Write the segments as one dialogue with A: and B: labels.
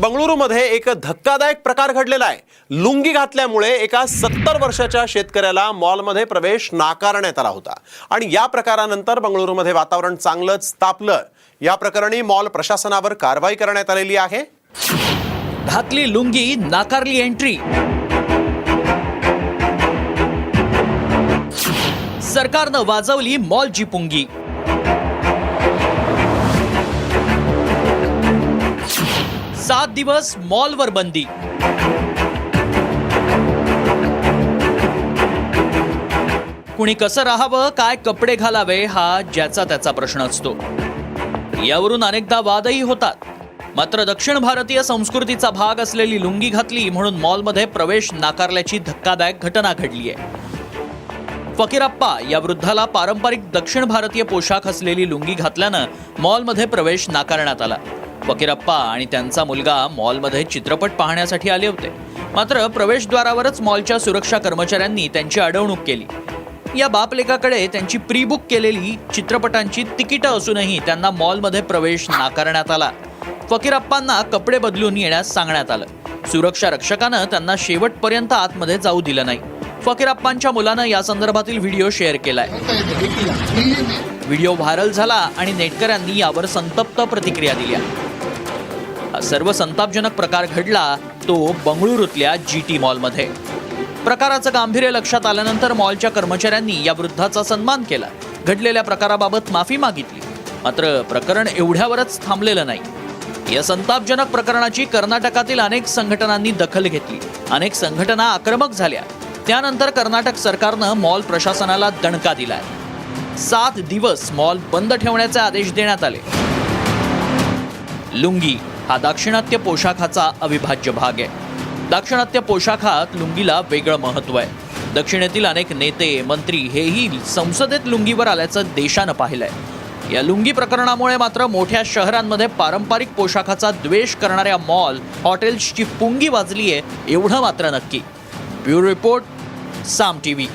A: बंगळुरूमध्ये एक धक्कादायक प्रकार घडलेला आहे. लुंगी घातल्यामुळे एका सत्तर वर्षाच्या शेतकऱ्याला मॉलमध्ये प्रवेश नाकारण्यात आला होता. आणि या प्रकारानंतर बंगळुरूमध्ये वातावरण चांगलंच तापलं. या प्रकरणी मॉल प्रशासनावर कारवाई करण्यात आलेली आहे.
B: घातली लुंगी नाकारली एंट्री. सरकारनं वाजवली मॉलची पुंगी सात दिवस मॉलवर बंदी. कुणी कसं राहावं काय कपडे घालावे हा ज्याचा त्याचा प्रश्न असतो. यावरून अनेकदा वादही होतात. मात्र दक्षिण भारतीय संस्कृतीचा भाग असलेली लुंगी घातली म्हणून मॉलमध्ये प्रवेश नाकारल्याची धक्कादायक घटना घडली आहे फकीरप्पा या वृद्धाला पारंपरिक दक्षिण भारतीय पोशाख असलेली लुंगी घातल्यानं मॉलमध्ये प्रवेश नाकारण्यात आला. फकीरप्पा आणि त्यांचा मुलगा मॉलमध्ये चित्रपट पाहण्यासाठी आले होते. मात्र प्रवेशद्वारावरच मॉलच्या सुरक्षा कर्मचाऱ्यांनी त्यांची अडवणूक केली. या बापलेखाकडे त्यांची प्री बुक केलेली चित्रपटांची तिकीटं असूनही त्यांना मॉलमध्ये प्रवेश नाकारण्यात आला. फकीरप्पांना कपडे बदलून येण्यास सांगण्यात आलं. सुरक्षा रक्षकानं त्यांना शेवटपर्यंत आतमध्ये जाऊ दिलं नाही. फकीरप्पांच्या मुलानं या संदर्भातील व्हिडिओ शेअर केलाय. व्हिडिओ व्हायरल झाला आणि नेटकऱ्यांनी यावर संतप्त प्रतिक्रिया दिल्या हा सर्व संतापजनक प्रकार घडला तो बंगळुरूतल्या जी टी मॉलमध्ये. प्रकाराचं गांभीर्य लक्षात आल्यानंतर मॉलच्या कर्मचाऱ्यांनी या वृद्धाचा सन्मान केला. घडलेल्या प्रकाराबाबत माफी मागितली. मात्र प्रकरण एवढ्यावरच थांबलेलं नाही. या संतापजनक प्रकरणाची कर्नाटकातील अनेक संघटनांनी दखल घेतली. अनेक संघटना आक्रमक झाल्या. त्यानंतर कर्नाटक सरकारनं मॉल प्रशासनाला दणका दिलाय. सात दिवस मॉल बंद ठेवण्याचे आदेश देण्यात आले. लुंगी हा दाक्षिणात्य पोशाखाचा अविभाज्य भाग आहे. दाक्षिणात्य पोशाखात लुंगीला वेगळं महत्त्व आहे. दक्षिणेतील अनेक नेते मंत्री हेही संसदेत लुंगीवर आल्याचं देशानं पाहिलंय. या लुंगी प्रकरणामुळे मात्र मोठ्या शहरांमध्ये पारंपरिक पोशाखाचा द्वेष करणाऱ्या मॉल हॉटेल्सची पुंगी वाजली आहे एवढं मात्र नक्की. Bureau report Saam TV.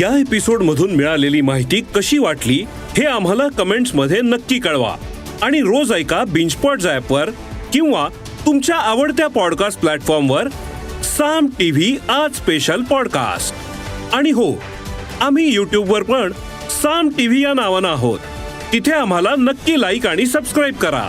C: या एपिसोड मधून मिळालेली माहिती कशी वाटली हे आम्हाला कमेंट्समध्ये नक्की कळवा. आणि रोज ऐका बिंचपॉट ॲपवर किंवा तुमच्या आवडत्या पॉडकास्ट प्लॅटफॉर्मवर साम टी व्ही आज स्पेशल पॉडकास्ट आणि हो आम्ही यूट्यूबवर पण साम टी व्ही या नावानं आहोत. तिथे आम्हाला नक्की लाईक आणि सबस्क्राईब करा.